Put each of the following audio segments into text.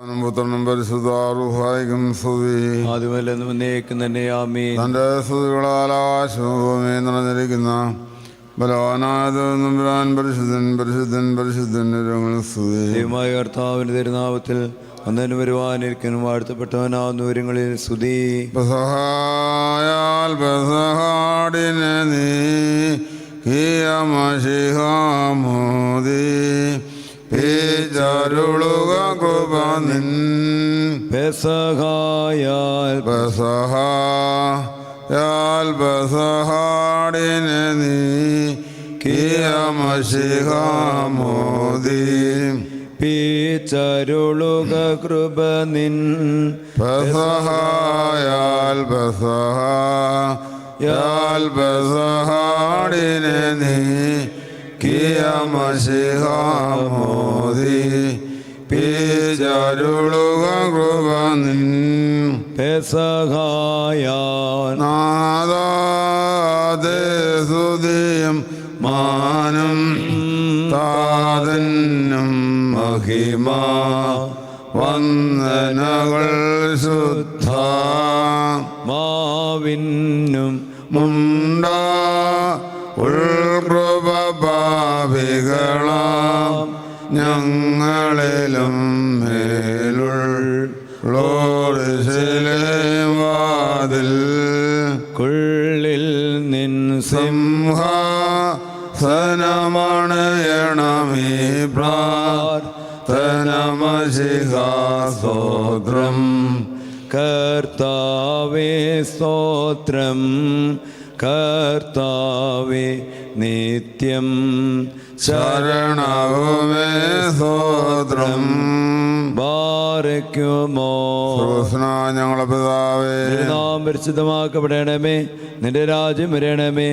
അവനും പുത്രനും പരിശുദ്ധാറുഹായിക്കും സ്തുതി. ആദ്യമല്ലെന്ന് മുന്നേക്കും തന്നെ ആമീൻ. തന്റെ സ്തുതികളാൽ ആകാശവും ഭൂമിയും നിറഞ്ഞിരിക്കുന്ന ബലവാനായതെന്നും പുരാൻ പരിശുദ്ധൻ പരിശുദ്ധൻ പരിശുദ്ധൻ സ്തുതി. ദൈവമായ കർത്താവിന്റെ തിരുനാമത്തിൽ അന്നേരം വരുവാനിരിക്കാനും വാഴ്ത്തപ്പെട്ടവനാവുന്ന വിവരങ്ങളിൽ സ്തുതി. സഹായാൽ നീ കിയമശിഹാമോദി. ചരുളുക കൃപ നിൻ പെസഹായാൽ ബസഹായാൽ ബസഹാടിനെ നീ കിയമശിഹാമോദി. പീച്ചരുളുക കൃപ നിൻ ബസഹായാൽ ബസഹായാൽ ബസഹാടിനെ നീ കിയമശിഹാമോദി പിജരുളുക കൃപ നിൻ പെസഹായാൽ നാദാതെ സുതിയും മാനം താതന്നും മഹിമ വന്ദനകൾ ശുദ്ധ മാവിന്നും മുണ്ട ഉൾകൃപ ഭാവികളാം ഞങ്ങളിലും മേലുള്ളോട് വാതിൽ കുള്ളിൽ നിൻ സിംഹ സനമണയണമേ പ്രാർത്ഥനമശിഹാസ്തോത്രം. കർത്താവേ സ്തോത്രം. കർത്താവേ നിത്യം ശരണവുമേ സ്തോത്രം. ബാരയ്ക്കുമോ ഞങ്ങളെ പിതാവേ. നാം പരിശുദ്ധമാക്കപ്പെടണമേ. നിന്റെ രാജ്യം വരണമേ.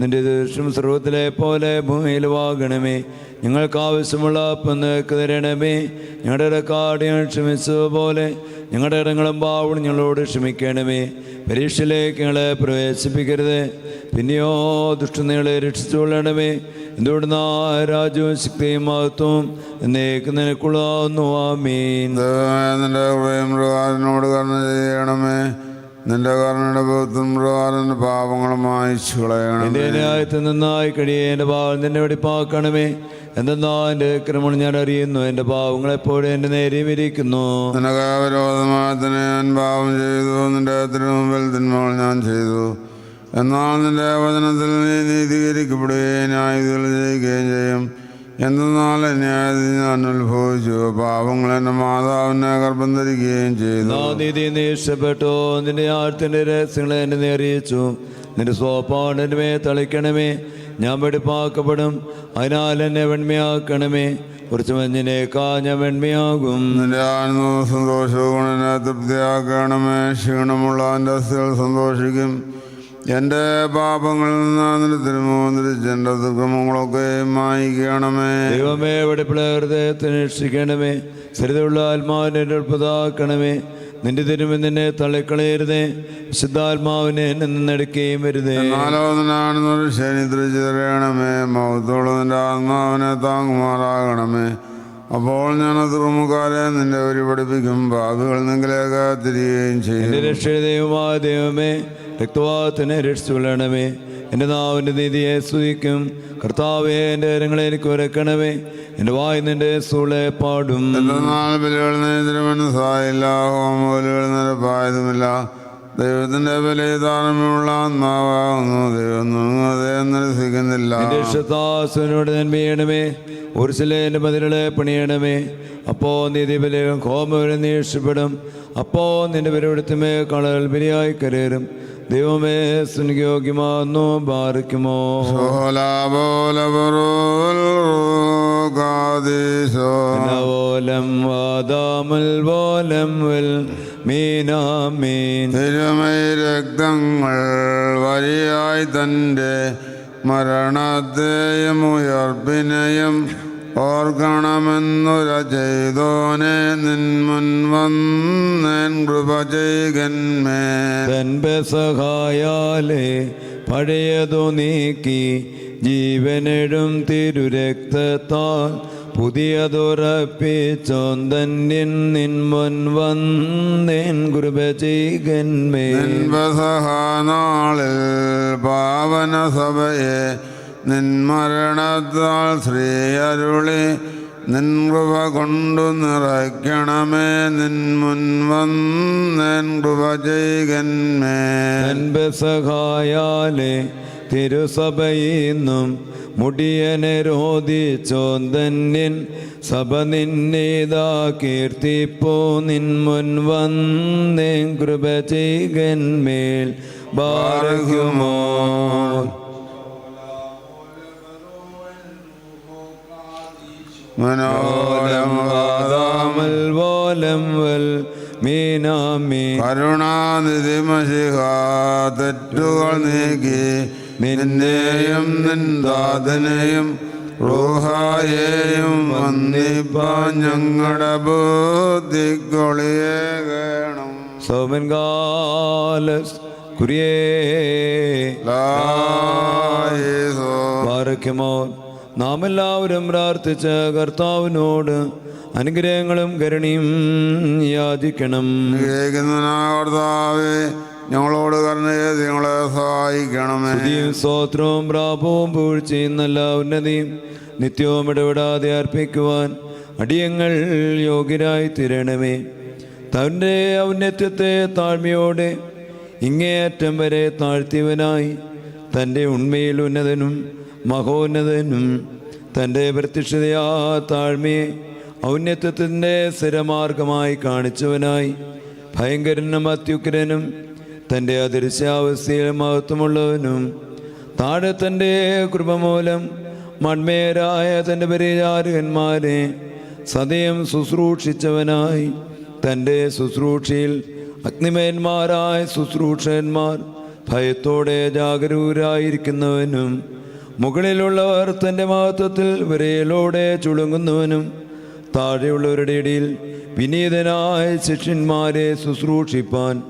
നിന്റെ ദൃശ്യം സർവത്തിലെ പോലെ ഭൂമിയിൽ വാകണമേ ഞങ്ങൾക്ക് ആവശ്യമുള്ള പന്നേക്ക് തരണമേ ഞങ്ങളുടെ ഇടക്കാട് ഞങ്ങൾ ക്ഷമിച്ചതുപോലെ ഞങ്ങളുടെ ഇടങ്ങളും പാവും ഞങ്ങളോട് ക്ഷമിക്കണമേ. പരീക്ഷയിലേക്ക് ഞങ്ങളെ പ്രവേശിപ്പിക്കരുത്. പിന്നെയോ ദുഷ്ടനികളെ രക്ഷിച്ചുകൊള്ളണമേ എന്തുകൊണ്ടെന്നാ രാജ്യവും ശക്തിയും മഹത്വവും എന്നേക്ക് നിനക്കുള്ളതാവുന്നു. ആ മീൻ ചെയ്യണമേ. നിന്റെ ബോധം പ്രകാരം പാപങ്ങളും മായിച്ചു കളയണം എന്റെ ന്യായത്തിൽ നിന്നായി കഴിയേ എന്റെ പാവം നിന്നെ വെടിപ്പാക്കണമേ. എന്തെന്നാ എന്റെ ക്രമം ഞാൻ അറിയുന്നു? എന്റെ പാവങ്ങൾ എപ്പോഴും എന്റെ നേരെയും ഇരിക്കുന്നു. നിനക്ക് വിരോധമായി തന്നെ ഞാൻ പാപം ചെയ്തു. നിന്റെ തിരുമുമ്പിൽ തിന്മകൾ ഞാൻ ചെയ്തു. എന്നാൽ നിന്റെ വചനത്തിൽ നീ നീതീകരിക്കപ്പെടുകയും ന്യായത്തിൽ ജയിക്കുകയും ചെയ്യും. ഞാൻ അനുഭവിച്ചു. പാപങ്ങൾ എന്റെ മാതാവിനെ ഗർഭം ധരിക്കുകയും ചെയ്തു. നീതി നീ നിന്റെ ആഴത്തിന്റെ രഹസ്യങ്ങളെ എന്നെ നേറിയിച്ചു നിന്റെ സ്വപ്പാട് തളിക്കണമേ. ഞാൻ വെടിപ്പാക്കപ്പെടും. അതിനാൽ എന്നെ വെണ്മയാക്കണമേ. കുറച്ച് മഞ്ഞിനേക്കാ ഞാൻ വെണ്മയാകും. നിന്റെ ആനന്ദവും സന്തോഷവും തൃപ്തിയാക്കണമേ. ക്ഷീണമുള്ള എന്റെ സന്തോഷിക്കും. എന്റെ പാപങ്ങളിൽ നിന്ന് നിന്റെ തിരുമുഖം തിരിച്ച് എന്റെ ദുഃഖങ്ങളൊക്കെ മായിക്കണമേ ദൈവമേ വെടിപ്പിള ഹൃദയത്തിന് രക്ഷിക്കണമേ. സ്ഥിരതയുള്ള ആത്മാവിനെ എളുപ്പതാക്കണമേ നിന്റെ തിരുമ നിന്നെ തള്ളിക്കളയരുതേ. വിശുദ്ധാത്മാവിനെ എന്നെ നിന്നെടുക്കുകയും വരുതേ. എന്നാലോ നിന്നാണെന്നൊരു ശനി തിരിച്ചറിയണമേ തരയണമേ മൗത്തോളം നിന്റെ ആത്മാവിനെ താങ്ങുമാറാകണമേ. അപ്പോൾ ഞാൻ തുറമുക്കാരെ നിന്റെ ഒരു പഠിപ്പിക്കും ഭാവികൾ നിങ്ങളിലേക്ക് തിരികുകയും ചെയ്യും രക്ഷ ദൈവമായ ദൈവമേ രക്തവാദത്തിനെ രക്ഷിച്ചുകൊള്ളണമേ എന്റെ നാവിന്റെ നീതിയെ സ്തുതിക്കും കർത്താവെ എന്റെ കരങ്ങളെ എനിക്ക് ഒരക്കണമേ എന്റെ വായി നിന്റെ സൂളെ പാടും. നിരപ്പായതുമില്ല ദൈവത്തിന്റെ ബലിദാനമുള്ള ആത്മാവാകുന്നു ദൈവം നിരസിക്കുന്നില്ല. നന്മയണമേ ഒരു ചിലേന്റെ മതിലുകളെ പണിയണമേ. അപ്പോ നീതി ബലിയും ഹോമവരെ നീ ഇഷ്ടപ്പെടും അപ്പോ നിന്റെ പരിവിടത്തുമേ കളകൾ ബലിയായി കരേറും ദൈവമേ സുനിയോഗ്യമാകുന്നു ബാധിക്കുമോ? വാദാമൽ വാദാമുൽ വോലം വൽ മീനാമീൻ തിരുമൈ രക്തങ്ങൾ വരിയായി തന്റെ മരണത്തെയും ഉയർപ്പിനെയും ഓർക്കണമെന്നുര ചെയ്തോനെ നിൻമുൻ വന്നേൻ കൃപ ചെയ്കന്മേ തൻപെ സഹായാലേ പഴയതു നീക്കി ജീവനെടും തിരുരക്തത്താൽ പുതിയതുറപ്പിച്ചോന്തന്യൻ നിൻ മുൻ വന്നേൻ കൃപ ചെയ്കന്മേ സഹാനാളിൽ പാവന സഭയെ നിൻ മരണത്താൽ ശ്രീ അരുളി നിൻ കൃപ കൊണ്ടു നിറയ്ക്കണമേ. നിൻ മുൻ വന്നേൻ കൃപ ചെയ്കന്മേ. സഹായാലെ തിരുസഭയിന്നും മുടിയനെ ചോന്തന്നിൻ സഭ നിന്നേതാ കീർത്തിപ്പോ. നിൻ മുൻ വന്നേ കൃപ ചെയ്കന്മേൽ ബാരകുമോ മനോരം വാദാമൽ വോലം വൽ മീനാമി. കരുണാനിധി മഷിഹാ തെറ്റുകൾ നീക്കി നിന്നെയും നിന്ദാതനെയും റൂഹായെയും വന്നിപ്പാൻ ഞങ്ങളുടെ ബുദ്ധിക്കൊളിയെ കുര്യേ. കുരിയേ ലായേസോ ബാരക്കുമോ നാം എല്ലാവരും പ്രാർത്ഥിച്ച കർത്താവിനോട് അനുഗ്രഹങ്ങളും കരുണിയും യാചിക്കണം. കർത്താവേ ഞങ്ങളോട് കരുണ ചെയ്ത് ഞങ്ങളെ സഹായിക്കണമേ. സ്തോത്രവും പ്രാപവും പൂഴ്ചയും നല്ല ഉന്നതിയും നിത്യവും ഇടപെടാതെ അർപ്പിക്കുവാൻ അടിയങ്ങൾ യോഗ്യരായി തീരണമേ. തന്റെ ഔന്നത്യത്തെ താഴ്മയോടെ ഇങ്ങേയറ്റം വരെ താഴ്ത്തിയവനായി തന്റെ ഉണ്മയിൽ ഉന്നതനും മഹോന്നതനും തന്റെ പ്രത്യക്ഷതയാ താഴ്മയെ ഔന്നത്യത്തിന്റെ സ്ഥിരമാർഗമായി കാണിച്ചവനായി. ഭയങ്കരനും അത്യുഗ്രനും തന്റെ അദൃശ്യാവസ്ഥയിൽ മഹത്വമുള്ളവനും താഴെ തന്റെ കൃപ മൂലം മൺമേരായ തന്റെ പരിചാരകന്മാരെ സദയം ശുശ്രൂഷിച്ചവനായി. തന്റെ ശുശ്രൂഷയിൽ അഗ്നിമയന്മാരായ ശുശ്രൂഷകന്മാർ ഭയത്തോടെ ജാഗരൂരായിരിക്കുന്നവനും മുകളിലുള്ളവർ തന്റെ മഹത്വത്തിൽ വിരയിലൂടെ ചുളുങ്ങുന്നവനും താഴെയുള്ളവരുടെ ഇടയിൽ വിനീതനായ ശിഷ്യന്മാരെ ശുശ്രൂഷിപ്പാൻ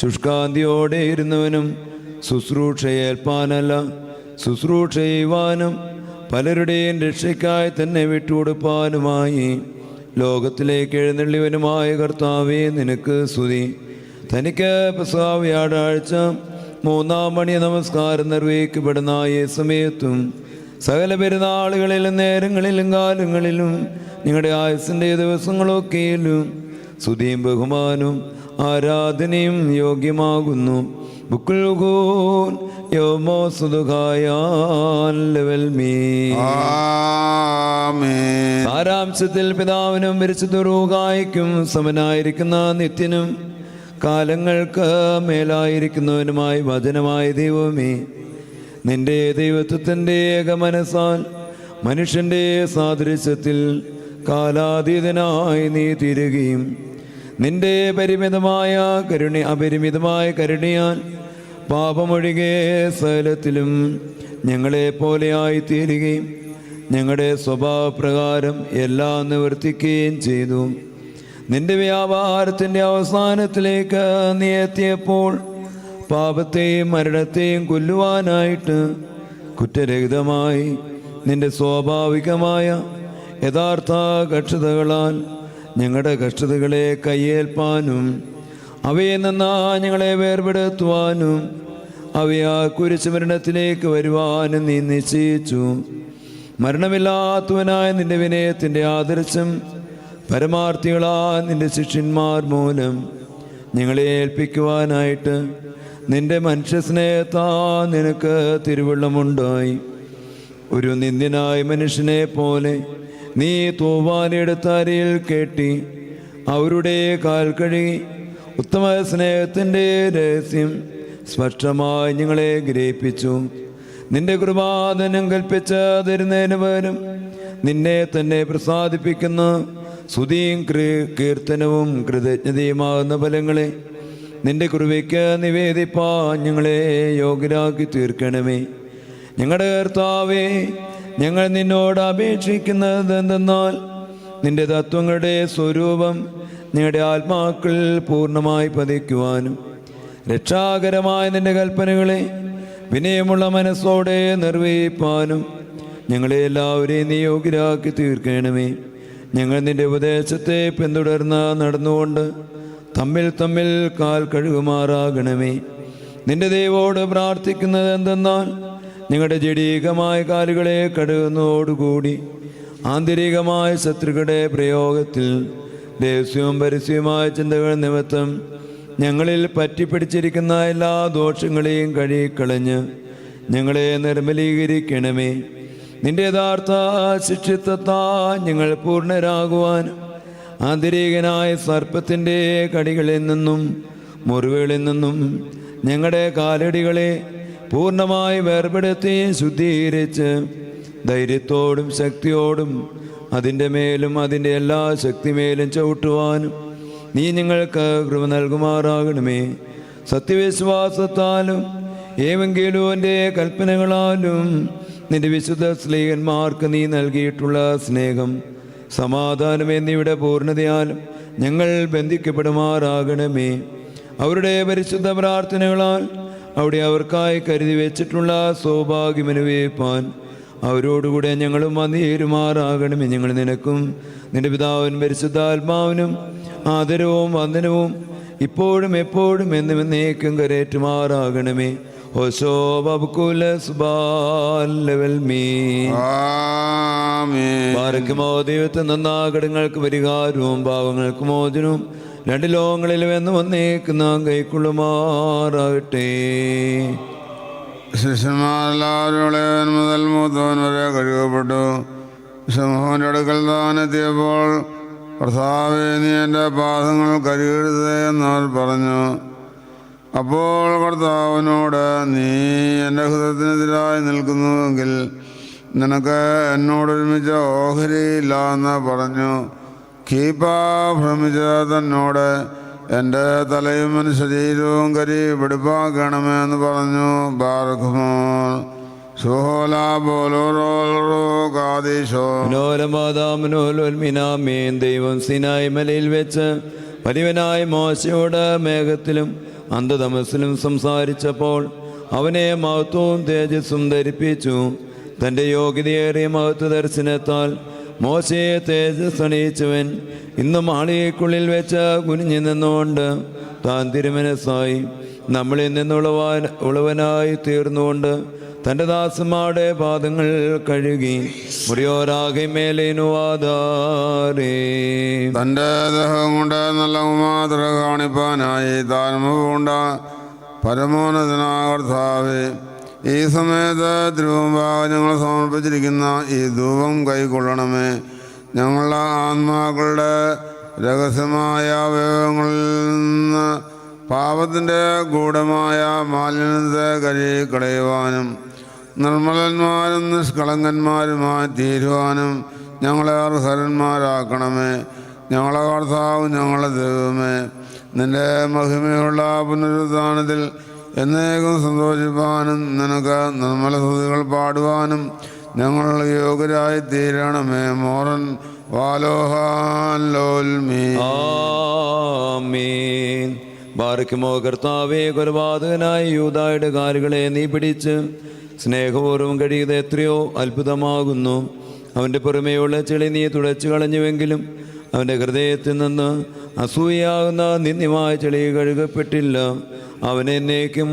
ശുഷ്കാന്തിയോടെ ഇരുന്നവനും ശുശ്രൂഷയേൽപ്പാനല്ല. ശുശ്രൂഷ ചെയ്യുവാനും പലരുടെയും രക്ഷയ്ക്കായി തന്നെ വിട്ടുകൊടുപ്പാനുമായി ലോകത്തിലേക്ക് എഴുന്നള്ളിവനുമായ കർത്താവേ നിനക്ക് സ്തുതി. തനിക്ക് പെസഹ വ്യാഴാഴ്ച മൂന്നാം മണി നമസ്കാരം നിർവഹിക്കപ്പെടുന്ന ഈ സമയത്തും സകല പെരുന്നാളുകളിലും നേരങ്ങളിലും കാലങ്ങളിലും നിങ്ങളുടെ ആയുസിന്റെ ദിവസങ്ങളൊക്കെയിലും സ്തുതിയും ബഹുമാനവും ആരാധനയും യോഗ്യമാകുന്നു. സാരാംശത്തിൽ പിതാവിനും പരിശുദ്ധറൂകായ്ക്കും സമനായിരിക്കുന്ന നിത്യനും കാലങ്ങൾക്ക് മേലായിരിക്കുന്നവനുമായി വചനമായ ദൈവമേ നിന്റെ ദൈവത്വത്തിന്റെ മനസ്സാൽ മനുഷ്യന്റെ സാദൃശ്യത്തിൽ കാലാതീതനായി നീ തീരുകയും നിന്റെ പരിമിതമായ കരുണ അപരിമിതമായ കരുണയാൽ പാപമൊഴികെ സകലത്തിലും ഞങ്ങളെ പോലെയായി തീരുകയും ഞങ്ങളുടെ സ്വഭാവപ്രകാരം എല്ലാം നിവർത്തിക്കുകയും ചെയ്തു. നിന്റെ വ്യാപാരത്തിന്റെ അവസാനത്തിലേക്ക് നീ എത്തിയപ്പോൾ പാപത്തെയും മരണത്തെയും കൊല്ലുവാനായിട്ട് കുറ്റരഹിതമായി നിന്റെ സ്വാഭാവികമായ യഥാർത്ഥ കക്ഷതകളാൽ ഞങ്ങളുടെ കഷ്ടതകളെ കയ്യേൽപ്പാനും അവയെ നിന്നാ ഞങ്ങളെ വേർപെടുത്തുവാനും അവയാ കുരിശ് മരണത്തിലേക്ക് വരുവാനും നീ നിശ്ചയിച്ചു. മരണമില്ലാത്തവനായ നിന്റെ വിനയത്തിന്റെ ആദർശം പരമാർത്ഥികളാ നിന്റെ ശിഷ്യന്മാർ മൂലം നിങ്ങളെ ഏൽപ്പിക്കുവാനായിട്ട്. നിന്റെ മനുഷ്യസ്നേഹത്താ നിനക്ക് തിരുവള്ളമുണ്ടായി. ഒരു നിന്ദ്യനായ മനുഷ്യനെ പോലെ നീ തൂവാനെടുത്തരയിൽ കേട്ടി. അവരുടെ കാൽ കഴുകി ഉത്തമ സ്നേഹത്തിന്റെ രഹസ്യം സ്പഷ്ടമായി നിങ്ങളെ ഗ്രഹിപ്പിച്ചു. നിന്റെ കൃപാദനം കൽപ്പിച്ച തരുന്നതിന് പകരം നിന്നെ തന്നെ പ്രസാദിപ്പിക്കുന്ന. സ്തുതിയും കീർത്തനവും കൃതജ്ഞതയുമാകുന്ന ഫലങ്ങളെ നിന്റെ കൃപയ്ക്ക് നിവേദിപ്പാ ഞങ്ങളെ യോഗ്യരാക്കി തീർക്കണമേ. ഞങ്ങളുടെ കർത്താവേ ഞങ്ങൾ നിന്നോട് അപേക്ഷിക്കുന്നത് എന്തെന്നാൽ നിന്റെ തത്വങ്ങളുടെ സ്വരൂപം നിങ്ങളുടെ ആത്മാക്കൾ പൂർണമായി പതിക്കുവാനും രക്ഷാകരമായ നിന്റെ കൽപ്പനകളെ വിനയമുള്ള മനസ്സോടെ നിർവഹിപ്പാനും ഞങ്ങളെ എല്ലാവരെയും നിയോഗ്യരാക്കി തീർക്കണമേ. ഞങ്ങൾ നിന്റെ ഉപദേശത്തെ പിന്തുടർന്ന് നടന്നുകൊണ്ട് തമ്മിൽ തമ്മിൽ കാൽ കഴുകുമാറാകണമേ. നിന്റെ ദൈവോട് പ്രാർത്ഥിക്കുന്നത് എന്തെന്നാൽ നിങ്ങളുടെ ജഡീകമായ കാലുകളെ കഴുകുന്നതോടുകൂടി ആന്തരികമായ ശത്രുക്കളുടെ പ്രയോഗത്തിൽ രഹസ്യവും പരസ്യവുമായ ചിന്തകൾ നിമിത്തം ഞങ്ങളിൽ പറ്റിപ്പിടിച്ചിരിക്കുന്ന എല്ലാ ദോഷങ്ങളെയും കഴുകിക്കളഞ്ഞ് ഞങ്ങളെ നിർമ്മലീകരിക്കണമേ. നിന്റെ യഥാർത്ഥ ശിക്ഷിത്വത്താ ഞങ്ങൾ പൂർണരാകുവാൻ ആന്തരികനായ സർപ്പത്തിന്റെ കടികളിൽ നിന്നും മുറിവുകളിൽ നിന്നും ഞങ്ങളുടെ കാലടികളെ പൂർണമായി വേർപെടുത്തി ശുദ്ധീകരിച്ച് ധൈര്യത്തോടും ശക്തിയോടും അതിന്റെ മേലും അതിന്റെ എല്ലാ ശക്തിമേലും ചവിട്ടുവാനും നീ ഞങ്ങൾക്ക് കൃപ നൽകുമാറാകണമേ. സത്യവിശ്വാസത്താലും ഏവെങ്കിലും എന്റെ കൽപ്പനകളാലും നിന്റെ വിശുദ്ധ സ്നേഹന്മാർക്ക് നീ നൽകിയിട്ടുള്ള സ്നേഹം സമാധാനം എന്നിവയുടെ പൂർണതയാലും ഞങ്ങൾ ബന്ധിക്കപ്പെടുമാറാകണമേ. അവരുടെ പരിശുദ്ധ പ്രാർത്ഥനകളാൽ അവിടെ അവർക്കായി കരുതി വെച്ചിട്ടുള്ള സൗഭാഗ്യമനുവേപ്പാൻ അവരോടുകൂടെ ഞങ്ങളും വന്നേരുമാറാകണമേ ഞങ്ങൾ നിനക്കും നിന്റെ പിതാവിനും പരിശുദ്ധാത്മാവിനും ആദരവും വന്ദനവും ഇപ്പോഴും എപ്പോഴും എന്നും എന്നേക്കും കരേറ്റുമാറാകണമേ. പാരക്കുമോ ദൈവത്തെ നന്നാകടങ്ങൾക്ക് പരിഹാരവും പാവങ്ങൾക്ക് മോചനവും രണ്ട് ലോകങ്ങളിലും എന്ന് വന്നേക്കുന്ന കൈക്കൊള്ളുമാറാകട്ടെ. ശിഷ്യന്മാരെല്ലാവരും മുതൽ മൂത്തവൻ വരെ കഴുകപ്പെട്ടു. സമൂഹന്റെ അടുക്കൽ താനെത്തിയപ്പോൾ പ്രസാവേനി എന്റെ പാദങ്ങൾ കരുകരുതേ എന്നവർ പറഞ്ഞു. അപ്പോൾ കർത്താവിനോട് നീ എന്റെ ഹൃദയത്തിനെതിരായി നിൽക്കുന്നുവെങ്കിൽ നിനക്ക് എന്നോടൊരുമിച്ച് ഓഹരിയില്ല എന്ന് പറഞ്ഞു. കീപ്പ ഭ്രമിച്ച തന്നോട് എന്റെ തലയും എന്റെ ശരീരവും കരി വെടുപ്പാക്കണമെന്ന് പറഞ്ഞു. ബാർഖുമോ ദൈവം സിനായ് മലയിൽ വെച്ച് പരിവനായ മോശയോട് മേഘത്തിലും അന്ധതമസിലും സംസാരിച്ചപ്പോൾ അവനെ മഹത്വവും തേജസ്സും ധരിപ്പിച്ചു. തന്റെ യോഗ്യതയേറിയ മഹത്വ ദർശനത്താൽ മോശയെ തേജസ് അണിയിച്ചവൻ ഇന്നും ആളികൾക്കുള്ളിൽ വെച്ച് കുനിഞ്ഞു നിന്നുകൊണ്ട് താൻ തിരുമനസ്സായി നമ്മളിൽ നിന്നുള്ളവാൻ ഉള്ളവനായി തീർന്നുകൊണ്ട് തന്റെ ദാസന്മാരുടെ പാദങ്ങൾ കഴുകി മുറിയോരാകെ മേലേനുവാദാരേ തന്റെ ദേഹം കൊണ്ട് നല്ല മാതൃ കാണിപ്പാനായി താഴ്മപൂണ്ട പരമോന്നതനാകർത്താവേ. ഈ സമയത്ത് തിരുവമ്പാവ് ഞങ്ങൾ സമർപ്പിച്ചിരിക്കുന്ന ഈ ധൂപം കൈക്കൊള്ളണമേ. ഞങ്ങളുടെ ആത്മാക്കളുടെ രഹസ്യമായ അവയവങ്ങളിൽ നിന്ന് പാപത്തിന്റെ ഗൂഢമായ മാലിന്യത്തെ കരി കളയുവാനും നിർമ്മലന്മാരും നിഷ്കളങ്കന്മാരുമായി തീരുവാനും ഞങ്ങളെ അർഹരന്മാരാക്കണമേ. ഞങ്ങളെ കർത്താവ് ഞങ്ങളെ ദൈവമേ. നിന്റെ മഹിമയുള്ള പുനരുദ്ധാനത്തിൽ എന്നേക്കും സന്തോഷിപ്പാനും നിനക്ക് നിർമ്മല സ്തുതികൾ പാടുവാനും ഞങ്ങൾ യോഗ്യരായി തീരണമേ മോറൻ ബാറയ്ക്കുമോ കർത്താവേ കൊലപാതകനായ യൂതായുടെ കാലുകളെ നീ പിടിച്ച് സ്നേഹപൂർവം കഴിയുന്നത് എത്രയോ അത്ഭുതമാകുന്നു. അവന്റെ പുറമേയുള്ള ചെളി നീ തുടച്ചു കളഞ്ഞുവെങ്കിലും അവന്റെ ഹൃദയത്തിൽ നിന്ന് അസൂയാകുന്ന നിന്ദ്യമായ ചെളി കഴുകപ്പെട്ടില്ല. അവനെ എന്നേക്കും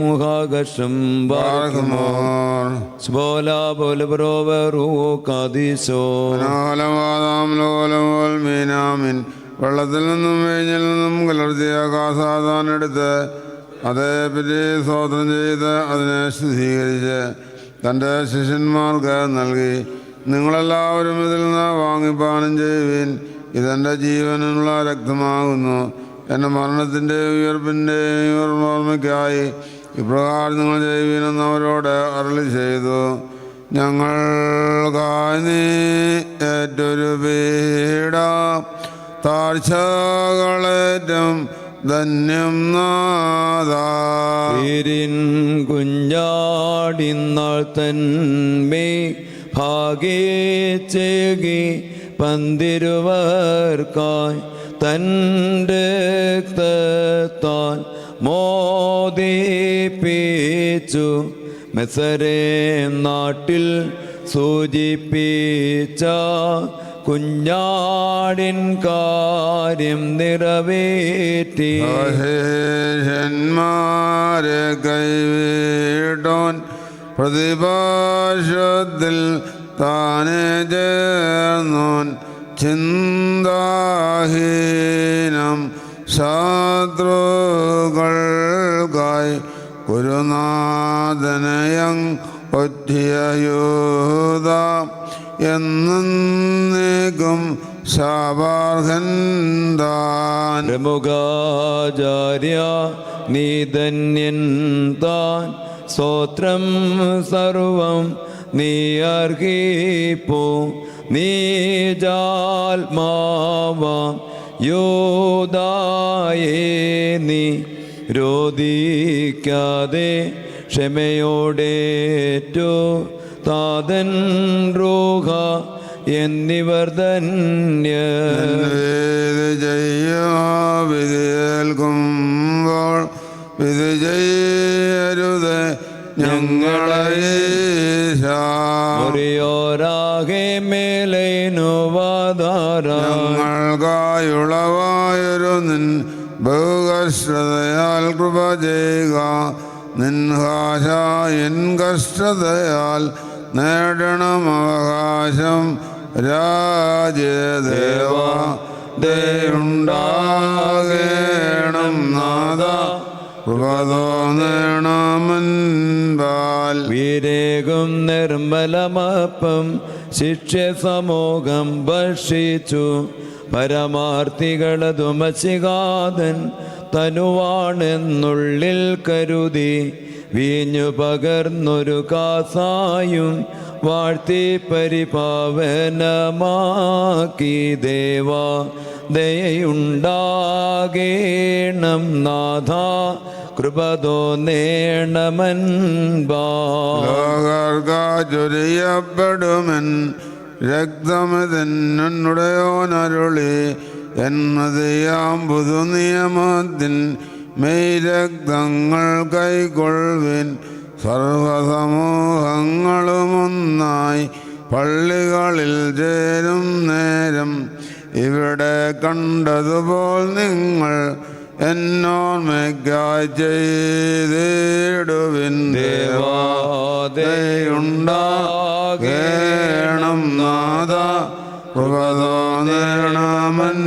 മീനാമിൻ വെള്ളത്തിൽ നിന്നും വേഞ്ഞിൽ നിന്നും കലർത്തിയ കാസാദാനെടുത്ത് അതേപ്പറ്റി സ്വോത്രം ചെയ്ത് അതിനെ ശുദ്ധീകരിച്ച് തന്റെ ശിഷ്യന്മാർക്ക് നൽകി നിങ്ങളെല്ലാവരും ഇതിൽ നിന്ന് വാങ്ങിപ്പാനം ചെയ്യുവിൻ. ഇതെന്റെ ജീവനുള്ള രക്തമാകുന്നു. എന്റെ മരണത്തിന്റെ ഉയർപ്പിന്റെ ഓർമ്മയ്ക്കായി ഇപ്രകാരം നിങ്ങൾ ചെയ്യുവിനെന്ന് അവരോട് അരളി ചെയ്തു. ഞങ്ങൾ നീ ഏറ്റൊരു പീഡ താഴ്ചകളേറ്റം ധന്യം നാദാ. കുഞ്ഞാടി കുഞ്ഞാടിന്നാൾ തന്മേ ഭാഗേച്ചേകി പന്തിരുവർക്കായി തന്റെ താൻ മോദിപ്പിച്ചു മെസരേ നാട്ടിൽ സൂചിപ്പിച്ച കുഞ്ഞാടിൻ കാര്യം നിറവേറ്റി. ഹേഷന്മാരെ കൈവീടോൻ പ്രതിഭാഷത്തിൽ താനെ ചേർന്നോൻ ചിന്താഹീനം ശത്രുക്കൾക്കായി ഗുരുനാഥനയങ് ഒറ്റിയൂത എന്നേക്കും ശാപാർഹൻ താൻ പ്രമുഖാചാര്യ നീ ധന്യൻ താൻ സ്തോത്രം സർവം നീ അർഹിപ്പോ നീ ജാൽമാവാം യോദായേ നീ. രോധിക്കാതെ ക്ഷമയോടേറ്റു താതൻ റോഹ എന്നിവർ ധന്യ. ഇത് ചെയ്യരുത് ഞങ്ങളെ ഈശാ. ഒരയോരാകെ മേലേനുവാധാര ഞങ്ങൾക്കായുളവായൊരു നിൻ ബഹുകഷ്ടതയാൽ കൃപ ചെയ്യുക. നിൻഹാശ എൻ കഷ്ടതയാൽ നേടണം അവകാശം രാജദേവ ദയുണ്ടാകേണം ഉപതോ നേണമൻപാൽ. വീരേകും നിർമ്മലമപ്പം ശിക്ഷ സമൂഹം ഭക്ഷിച്ചു. പരമാർത്ഥികളതുമശികാതൻ തനുവാണെന്നുള്ളിൽ കരുതി. വീഞ്ഞു പകർന്നൊരു കാസായും വാഴ്ത്തി പരിപാവനമാക്കി ദേവാ ദയുണ്ടാകേണം നാഥ കൃപതോ നേണമൻ ബാ. ലോകർക്കാ ചൊരിയപ്പെടുമെൻ രക്തമിതന്നുടയോനരുളി എന്നതിയാം പുതു നിയമത്തിൻ മെയ് രക്തങ്ങൾ കൈക്കൊള്ളുവിൻ സർവസമൂഹങ്ങളുമൊന്നായി പള്ളികളിൽ ചേരും നേരം ഇവിടെ കണ്ടതുപോൽ നിങ്ങൾ എന്നോർമ്മയ്ക്കായി ചെയ്തിടുവിൻ. ദേവാതയുണ്ടാകേണം നാഥ കൃപതോന്നേണമൻ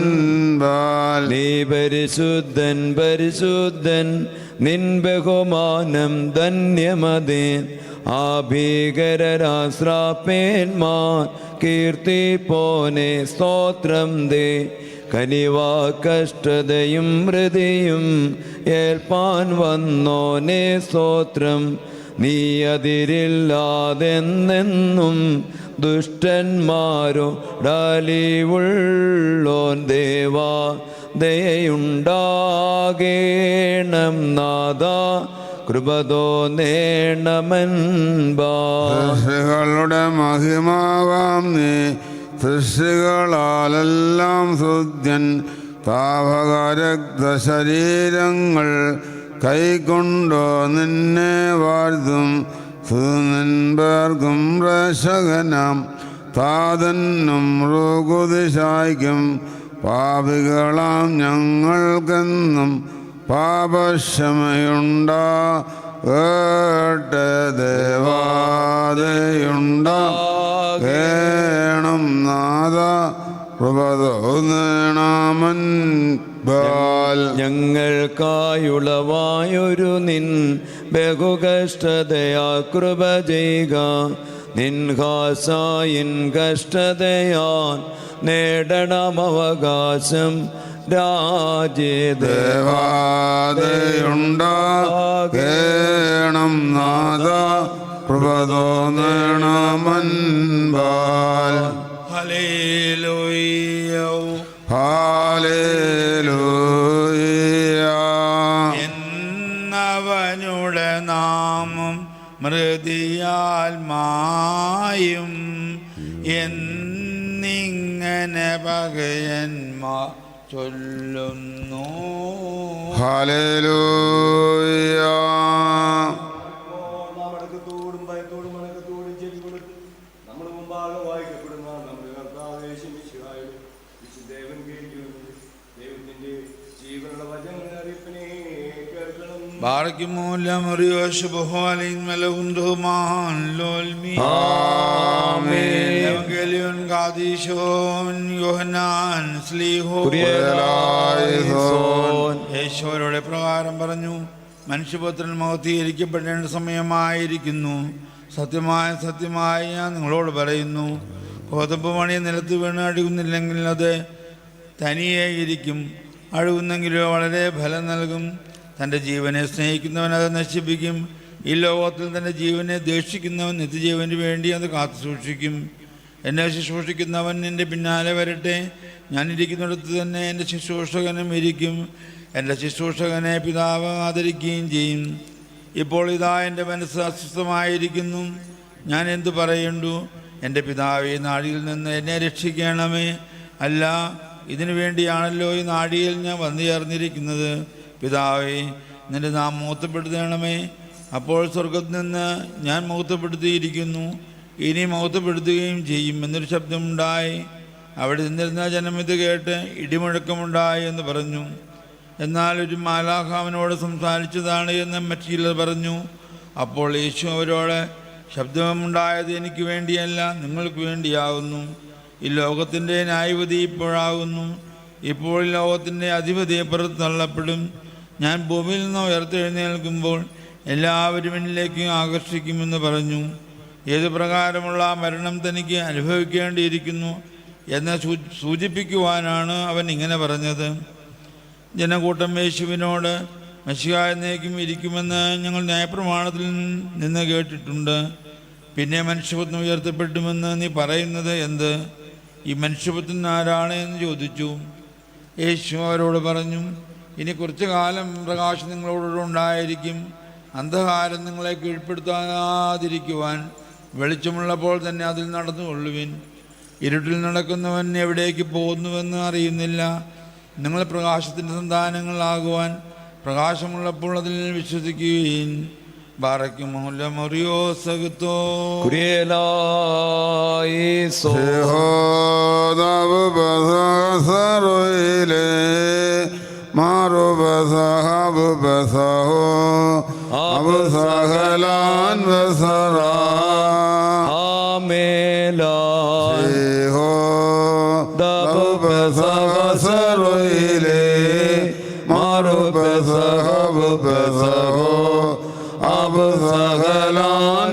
നീ പരിശുദ്ധൻ പരിശുദ്ധൻ നിൻ ബഹുമാനം ധന്യമതേ. ആ ഭീകരരാശ്രാപ്പേന്മാർ കീർത്തി പോനെ സ്തോത്രം ദേ. കനിവാ കഷ്ടതയും ഹൃതിയും ഏൽപ്പാൻ വന്നോനെ സ്തോത്രം. നീ അതിരില്ലാതെന്നെന്നും ദുഷ്ടന്മാരോ ഡാലിവുള്ളോൻ ദേവാ. ദയുണ്ടാകേണം നാദ കൃപതോ നേണമൻ ബാ സൃഷ്ടികളുടെ മഹിമാവാം നീ സൃഷ്ടികളാലെല്ലാം ശുദ്ധൻ. താപകരക്തശരീരങ്ങൾ കൈകൊണ്ടോ നിന്നെ വാഴ്ത്തും. സുനിൻപേർക്കും രക്ഷകനാം. താതന്നും റുകുതിശായ്ക്കും പാപികളാം ഞങ്ങൾക്കെന്നും പാപക്ഷമയുണ്ടാ. കേട്ട് ദേവാതയുണ്ടാ കേണം നാദ കൃപതോന്നേണമൻ ഞങ്ങൾക്കായുളവായൊരു നിൻ ബഹുകഷ്ടതയാ കൃപ ചെയ്യുക നിൻ ഹാസായിൻ കഷ്ടതയാൻ നേടണമവകാശം അവകാശം രാജ്യദേവ ദേവാദയുണ്ടാകേണം നാദ ഹല്ലേലൂയ്യ. ഹാലേലൂയ എന്നവനുടെ നാമം മൃതിയാൽ മായും എന്നിങ്ങനെ പകയന്മാർ ചൊല്ലുന്നു. ഹാലേലൂയ ബാറയ്ക്കുമൂലം റിയോഷ് ബഹുവാലിൻ മലകുന്തുമാൻ ലോൽമി ആമേൻ. എവങ്കേലിയോൻ ഗാദീശോൻ യോഹന്നാൻ സ്ലീഹോ കുരിയലായിസോൻ. യേശോരോടെ പ്രകാരം പറഞ്ഞു മനുഷ്യപുത്രൻ മഹത്തീകരിക്കപ്പെടേണ്ട സമയമായിരിക്കുന്നു സത്യമായ സത്യമായി ഞാൻ നിങ്ങളോട് പറയുന്നു കോതമ്പ് മണി നിലത്ത് വീണ് അഴുകുന്നില്ലെങ്കിൽ അത് തനിയേ ഇരിക്കും അഴുകുന്നെങ്കിലോ വളരെ ഫലം നൽകും തന്റെ ജീവനെ സ്നേഹിക്കുന്നവൻ അത് നശിപ്പിക്കും. ഈ ലോകത്തിൽ തന്റെ ജീവനെ ദേഷിക്കുന്നവൻ നിത്യജീവന് വേണ്ടി അത് കാത്തു സൂക്ഷിക്കും എന്നെ ശുശ്രൂഷിക്കുന്നവൻ എന്റെ പിന്നാലെ വരട്ടെ. ഞാൻ ഇരിക്കുന്നിടത്ത് തന്നെ എന്റെ ശുശ്രൂഷകനും ഇരിക്കും. എന്റെ ശുശ്രൂഷകനെ പിതാവ് ആദരിക്കുകയും ചെയ്യും. ഇപ്പോൾ ഇതാ എന്റെ മനസ്സ് അസ്വസ്ഥമായിരിക്കുന്നു. ഞാൻ എന്തു പറയണ്ടു എന്റെ പിതാവ് ഈ നാടിയിൽ നിന്ന് എന്നെ രക്ഷിക്കണമേ. അല്ല ഇതിനു വേണ്ടിയാണല്ലോ ഈ നാടിയിൽ ഞാൻ വന്നു ചേർന്നിരിക്കുന്നത്. പിതാവേ നിന്റെ നാം മൂത്തപ്പെടുത്തണമേ അപ്പോൾ സ്വർഗത്തിൽ നിന്ന് ഞാൻ മൗത്തപ്പെടുത്തിയിരിക്കുന്നു ഇനി മൗത്തപ്പെടുത്തുകയും ചെയ്യും എന്നൊരു ശബ്ദമുണ്ടായി. അവിടെ നിന്നിരുന്ന ജനം ഇത് കേട്ട് ഇടിമുഴക്കമുണ്ടായി എന്ന് പറഞ്ഞു. എന്നാൽ ഒരു മാലാഖാവിനോട് സംസാരിച്ചതാണ് എന്ന് മറ്റു പറഞ്ഞു. അപ്പോൾ യേശു അവരോട് ശബ്ദമുണ്ടായത് എനിക്ക് വേണ്ടിയല്ല നിങ്ങൾക്ക് വേണ്ടിയാകുന്നു. ഈ ലോകത്തിന്റെ ന്യായവതി ഇപ്പോഴാകുന്നു. ഇപ്പോൾ ലോകത്തിന്റെ അധിപതി പുറത്ത് തള്ളപ്പെടും ഞാൻ ഭൂമിയിൽ നിന്ന് ഉയർത്തെഴുന്നേൽക്കുമ്പോൾ എല്ലാവരും എന്നിലേക്ക് ആകർഷിക്കുമെന്ന് പറഞ്ഞു. ഏത് പ്രകാരമുള്ള മരണം തനിക്ക് അനുഭവിക്കേണ്ടിയിരിക്കുന്നു എന്ന് സൂചിപ്പിക്കുവാനാണ് അവൻ ഇങ്ങനെ പറഞ്ഞത്. ജനകൂട്ടം യേശുവിനോട് മഷികായനേക്കും ഇരിക്കുമെന്ന് ഞങ്ങൾ ന്യായപ്രമാണത്തിൽ നിന്ന് കേട്ടിട്ടുണ്ട്. പിന്നെ മനുഷ്യപുത്രം ഉയർത്തപ്പെട്ടുമെന്ന് നീ പറയുന്നത് എന്ത്? ഈ മനുഷ്യപുത്രൻ ആരാണ്? എന്ന് ചോദിച്ചു. യേശു അവരോട് പറഞ്ഞു ഇനി കുറച്ചു കാലം പ്രകാശം നിങ്ങളോട് ഉണ്ടായിരിക്കും. അന്ധകാരം നിങ്ങളെ കീഴ്പ്പെടുത്താതിരിക്കുവാൻ വെളിച്ചമുള്ളപ്പോൾ തന്നെ അതിൽ നടന്നുകൊള്ളുവിൻ. ഇരുട്ടിൽ നടക്കുന്നവൻ എവിടേക്ക് പോകുന്നുവെന്ന് അറിയുന്നില്ല. നിങ്ങൾ പ്രകാശത്തിന്റെ സന്താനങ്ങളാകുവാൻ പ്രകാശമുള്ളപ്പോൾ അതിൽ വിശ്വസിക്കുകയും ബാറയ്ക്കും മൂലമറിയോ. യഹോദാവ് ബസറോയിലെ മാറു ബസഹബ് ബസഹോ അബു സഹലാൻ ബസറ ആമേലാൻ. യഹോദാവ് ബസറോയിലെ മാറു ബസഹബ് ബസഹോ അബു സഹലാൻ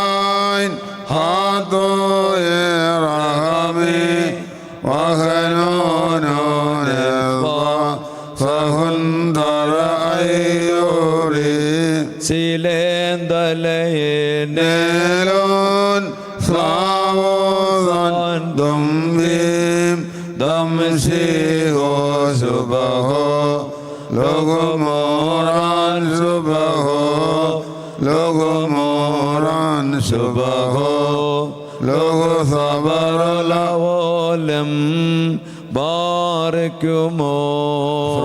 നേലോൻ സ്ലാവോദൻ ദംവീം ദംശിഹോ ശുഭഹോ ലോകമോറാൻ ശുഭഹോ ലോകമോറാൻ ശുഭഹോ ലോക സബറല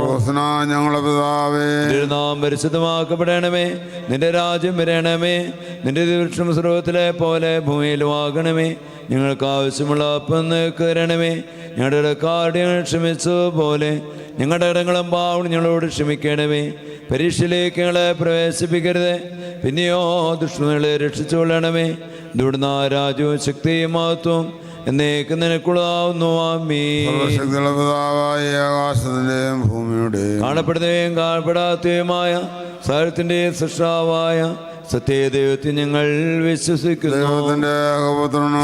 ക്രോസ്ന ഞങ്ങളുടെ പിതാവേ. നിന്റെ നാം പരിശുദ്ധമാക്കപ്പെടണമേ. നിന്റെ രാജ്യം വരണമേ. നിന്റെ ദീർഷം സ്രോതത്തിലെ പോലെ ഭൂമിയിലും ആകണമേ ഞങ്ങൾക്ക് ആവശ്യമുള്ള അപ്പം തരണമേ ഞങ്ങളുടെ ഇടക്കാരുടെ ഞങ്ങൾ ക്ഷമിച്ച പോലെ ഞങ്ങളുടെ ഇടങ്ങളും പാവണം ഞങ്ങളോട് ക്ഷമിക്കണമേ. പരീക്ഷയിലേക്ക് ഞങ്ങളെ പ്രവേശിപ്പിക്കരുത്. പിന്നെയോ ദുഷ്മകളെ രക്ഷിച്ചുകൊള്ളണമേ. ദുടുന്ന രാജ്യവും ശക്തിയും മഹത്വം എന്നേക്ക് നിനക്കുള്ളതാവുന്നു ആമീ സർവശക്തിയുള്ള പിതാവായ ആകാശത്തിന്റെയും ഭൂമിയുടെയും കാണപ്പെടുന്നവയും കാണപ്പെടാത്തതുമായ സാരത്തിന്റെയും സൃഷ്ടാവായ സത്യദൈവത്തിൽ ഞങ്ങൾ വിശ്വസിക്കുന്നു.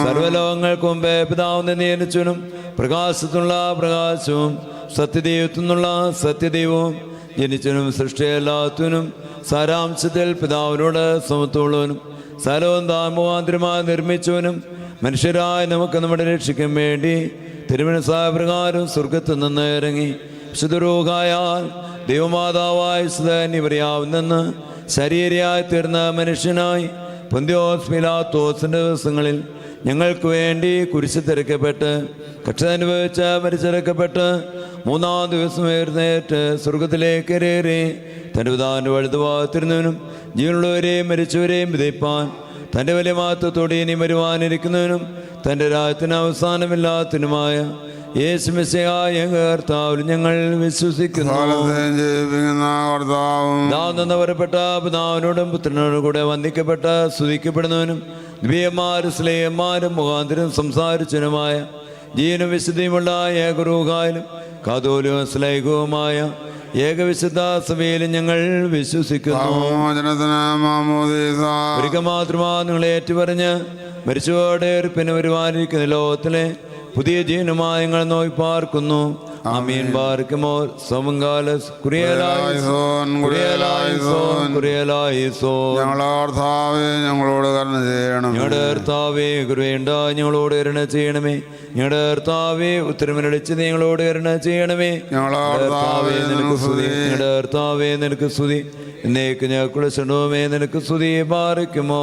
സർവലോകങ്ങൾക്ക് മുമ്പേ പിതാവിനെ നിയമിച്ചനും പ്രകാശത്തിനുള്ള പ്രകാശവും സത്യദൈവത്തിൽ നിന്നുള്ള സത്യദൈവവും ജനിച്ചനും സൃഷ്ടിയല്ലാത്തവനും സാരാംശത്തിൽ പിതാവിനോട് സമത്വമുള്ളവനും സ്ഥലവും താൻ മുഖാന്തരമായി നിർമ്മിച്ചവനും മനുഷ്യരായ നമുക്ക് നമ്മുടെ രക്ഷിക്കാൻ വേണ്ടി തിരുമനസായ സ്വർഗത്ത് നിന്ന് ഇറങ്ങി വിശുദ്ധരോഗായാൽ ദൈവമാതാവായ സുധാനിവരെയാവുന്നെന്ന് ശരീരയായി തീർന്ന മനുഷ്യനായി പൊന്തിയോസ്മിലാത്തോസിന്റെ ദിവസങ്ങളിൽ ഞങ്ങൾക്ക് വേണ്ടി കുരിശ് തിരക്കപ്പെട്ട് കക്ഷനുഭവിച്ച് മരിച്ചിരക്കപ്പെട്ട് മൂന്നാം ദിവസം എഴുന്നേറ്റ് സ്വർഗത്തിലേക്ക് കയറി തന്റെ പിതാവിന്റെ വഴുതുവാത്തിരുന്നവനും ജീവനുള്ളവരെയും മരിച്ചവരെയും വിതയ്പ്പാൻ തന്റെ വലിയ മഹത്വത്തോടെ ഇനി വരുവാനിരിക്കുന്നതിനും തന്റെ രാജ്യത്തിന് അവസാനമില്ലാത്തതിനുമായ യേശുമിശയായ കർത്താവിൽ ഞങ്ങൾ വിശ്വസിക്കുന്നു. പറയപ്പെട്ട പിതാവിനോടും പുത്രനോടും കൂടെ വന്ദിക്കപ്പെട്ട സ്തുതിക്കപ്പെടുന്നവനും ദിവ്യന്മാരും സ്ലേയന്മാരും മുഖാന്തരം സംസാരിച്ചതിനുമായ ജീവനും വിശുദ്ധിയുമുള്ള ഏകരൂഹായാലും കാതോലും സ്ലൈകവുമായ ഏകവിശുദ്ധ ഞങ്ങൾ വിശ്വസിക്കുന്നു. ഒരിക്കൽ മാത്രമാ നിങ്ങളെ ഏറ്റുപറഞ്ഞ് മരിച്ചവരുടെ പിന്നെ വരുവാനിരിക്കുന്ന ലോകത്തിലെ പുതിയ ജീവനുമായി ഞങ്ങൾ നോക്കി പാർക്കുന്നു. അമീൻ പാർക്കുമോ സമങ്കാലസ് കുറിയലായി ായിസോൻ കുറിയലായിസോൻ കുറിയലായിസോൻ ഞങ്ങളെ കർത്താവെ ഞങ്ങളോട് കരുണ ചെയ്യണം ഞങ്ങളുടെ കർത്താവേ കരുവേണ്ട ഞങ്ങളോട് കരുണ ചെയ്യണമേ. ഞങ്ങളുടെ കർത്താവേ ഉത്തരമിനടിച്ച് ഞങ്ങളോട് കരുണ ചെയ്യണമേ. ഞങ്ങളെ കർത്താവേ നിനക്ക് സ്തുതി. ഞങ്ങളുടെ കർത്താവേ നിനക്ക് സ്തുതി. എന്നേക്ക് ഞങ്ങളുടെ ക്ഷണവുമേ നിനക്ക് സ്തുതി. പാറിക്കുമോ